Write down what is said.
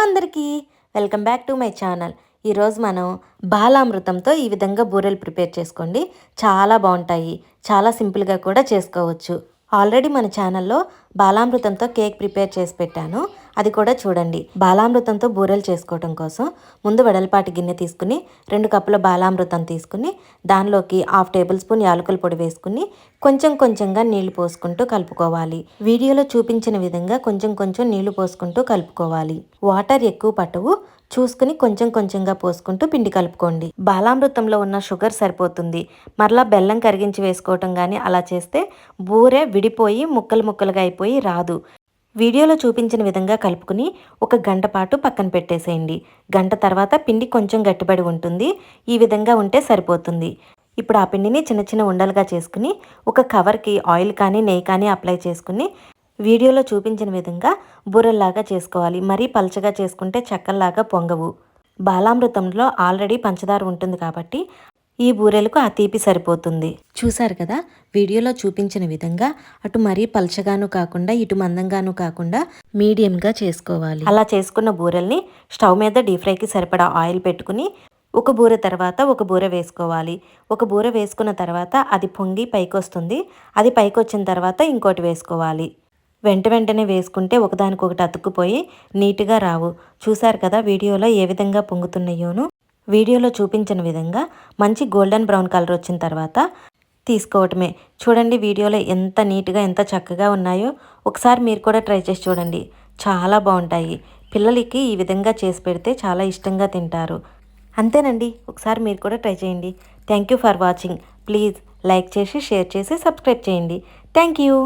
అందరికీ welcome back to my channel. ఈరోజు మనం బాలామృతంతో ఈ విధంగా బూరెలు ప్రిపేర్ చేసుకోండి. చాలా బాగుంటాయి. చాలా సింపుల్గా కూడా చేసుకోవచ్చు. ఆల్రెడీ మన ఛానల్లో బాలామృతంతో కేక్ ప్రిపేర్ చేసి పెట్టాను. అది కూడా చూడండి. బాలామృతంతో బూరెలు చేసుకోవటం కోసం ముందు వెడల్పాటి గిన్నె తీసుకుని రెండు కప్పుల బాలామృతం తీసుకుని దానిలోకి హాఫ్ టేబుల్ స్పూన్ యాలకుల పొడి వేసుకుని కొంచెం కొంచెంగా నీళ్ళు పోసుకుంటూ కలుపుకోవాలి. వీడియోలో చూపించిన విధంగా కొంచెం కొంచెం నీళ్ళు పోసుకుంటూ కలుపుకోవాలి. వాటర్ ఎక్కువ పట్టవు. చూసుకుని కొంచెం కొంచెంగా పోసుకుంటూ పిండి కలుపుకోండి. బాలామృతంలో ఉన్న షుగర్ సరిపోతుంది. మరలా బెల్లం కరిగించి వేసుకోవటం కానీ అలా చేస్తే బూరె విడిపోయి ముక్కలు ముక్కలుగా అయిపోయి రాదు. వీడియోలో చూపించిన విధంగా కలుపుకుని ఒక గంట పాటు పక్కన పెట్టేసేయండి. గంట తర్వాత పిండి కొంచెం గట్టిపడి ఉంటుంది. ఈ విధంగా ఉంటే సరిపోతుంది. ఇప్పుడు ఆ పిండిని చిన్న చిన్న ఉండలుగా చేసుకుని ఒక కవర్కి ఆయిల్ కానీ నెయ్యి కానీ అప్లై చేసుకుని వీడియోలో చూపించిన విధంగా బూరెల్లాగా చేసుకోవాలి. మరీ పలచగా చేసుకుంటే చెక్కల్లాగా పొంగవు. బాలామృతంలో ఆల్రెడీ పంచదార ఉంటుంది కాబట్టి ఈ బూరెలకు ఆ తీపి సరిపోతుంది. చూసారు కదా? వీడియోలో చూపించిన విధంగా అటు మరీ పలచగాను కాకుండా ఇటు మందంగాను కాకుండా మీడియంగా చేసుకోవాలి. అలా చేసుకున్న బూరెల్ని స్టవ్ మీద డీప్ ఫ్రైకి సరిపడా ఆయిల్ పెట్టుకుని ఒక బూర తర్వాత ఒక బూర వేసుకోవాలి. ఒక బూర వేసుకున్న తర్వాత అది పొంగి పైకి వస్తుంది అది పైకి వచ్చిన తర్వాత ఇంకోటి వేసుకోవాలి. వెంట వెంటనే వేసుకుంటే ఒకదానికొకటి అతుక్కుపోయి నీట్గా రావు. చూసారు కదా వీడియోలో ఏ విధంగా పొంగుతున్నాయోను? వీడియోలో చూపించిన విధంగా మంచి గోల్డెన్ బ్రౌన్ కలర్ వచ్చిన తర్వాత తీసుకోవటమే. చూడండి వీడియోలో ఎంత నీట్గా ఎంత చక్కగా ఉన్నాయో. ఒకసారి మీరు కూడా ట్రై చేసి చూడండి. చాలా బాగుంటాయి. పిల్లలకి ఈ విధంగా చేసి పెడితే చాలా ఇష్టంగా తింటారు. అంతేనండి. ఒకసారి మీరు కూడా ట్రై చేయండి. Thank you for watching. Please like చేసి షేర్ చేసి సబ్స్క్రైబ్ చేయండి. Thank you.